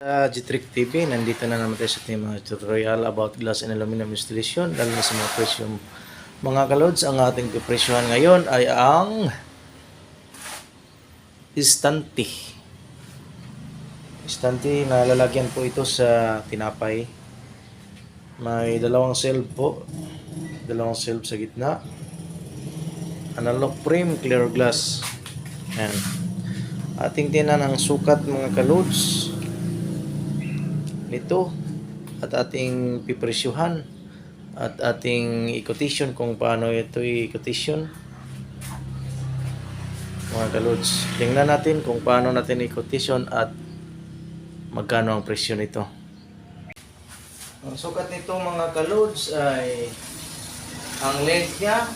Sa G-Trick TV, nandito na naman tayo sa ating mga tutorial about glass and aluminum installation, lalo sa mga presyo. Mga kalods, ang ating presyohan ngayon ay ang Istanti. Istanti na lalagyan po ito sa tinapay. May dalawang shelf po. Dalawang shelf sa gitna. Analog frame, clear glass. Yan. Ating tinan ang sukat mga kalods nito at ating pipresyuhan at ating i-quotation kung paano ito i-quotation. Mga kalods tingnan natin kung paano natin i-quotation at magkano ang presyo nito. Ang sukat nito mga kalods ay ang length niya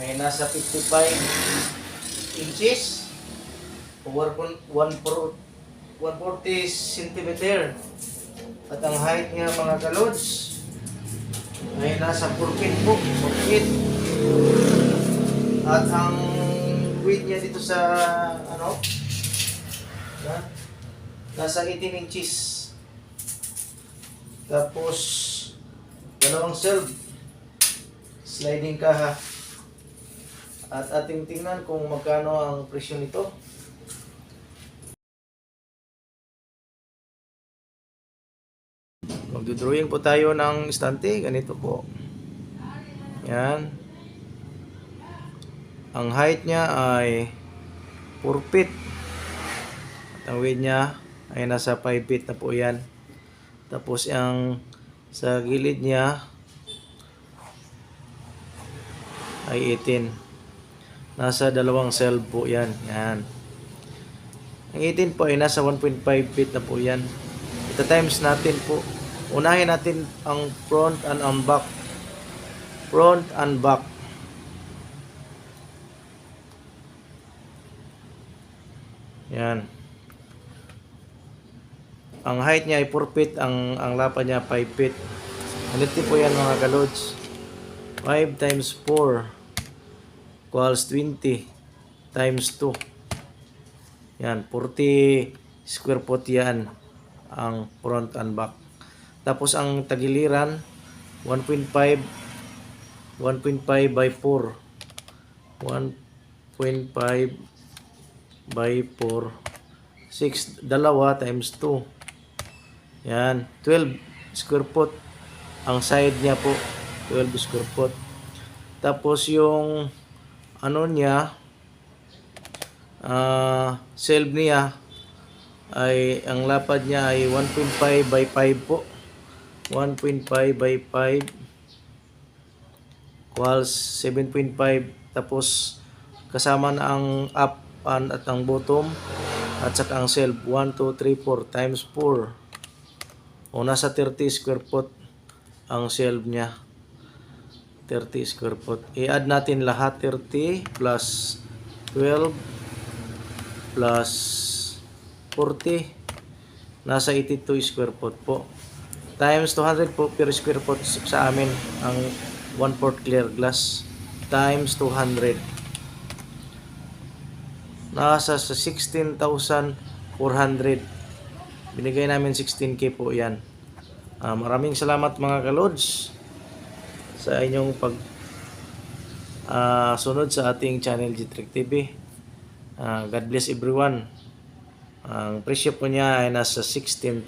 ay nasa 55 inches 1.1 140 cm. At ang height niya mga kalods ay nasa 4 feet po. 4 feet. At ang weight niya dito sa ano? Na, nasa 18 inches. Tapos dalawang shelf. Sliding kaha. At ating tingnan kung magkano ang presyo nito. Magdodrawing po tayo ng istante. Ganito po. Yan. Ang height niya ay 4 feet. At ang weight niya ay nasa 5 feet na po yan. Tapos ang sa gilid niya ay 18. Nasa dalawang cell po yan. Yan. Ang 18 po ay nasa 1.5 feet na po yan. Ito times natin po. Unahin natin ang front and ang back. Front and back. Yan. Ang height niya ay 4 feet, ang ang lapa niya 5 feet. Ganito po yan mga kalods. 5 times 4 equals 20 times 2. Yan, 40 square foot yan ang front and back. Tapos ang tagiliran 1.5 1.5 by 4 1.5 by 4 6 dalawa times 2 yan 12 square foot. Ang side niya po 12 square foot. Tapos yung ano niya ah shelf niya ay ang lapad niya ay 1.5 by 5 po 1.5 by 5 equals 7.5 tapos kasama na ang up and at ang bottom at saka ang shelf 1, 2, 3, 4 times 4 o nasa 30 square foot ang shelf niya. 30 square foot. I-add natin lahat 30 plus 12 plus 40 nasa 82 square foot po times 200 po per square foot sa amin ang 1 port clear glass. Times 200 nasa sa 16,400 binigay namin 16k po yan. Ah, maraming salamat mga kalods sa inyong pag ah, sunod sa ating channel G-Trick TV Ah, God bless everyone. Ang presyo po niya ay nasa 16,000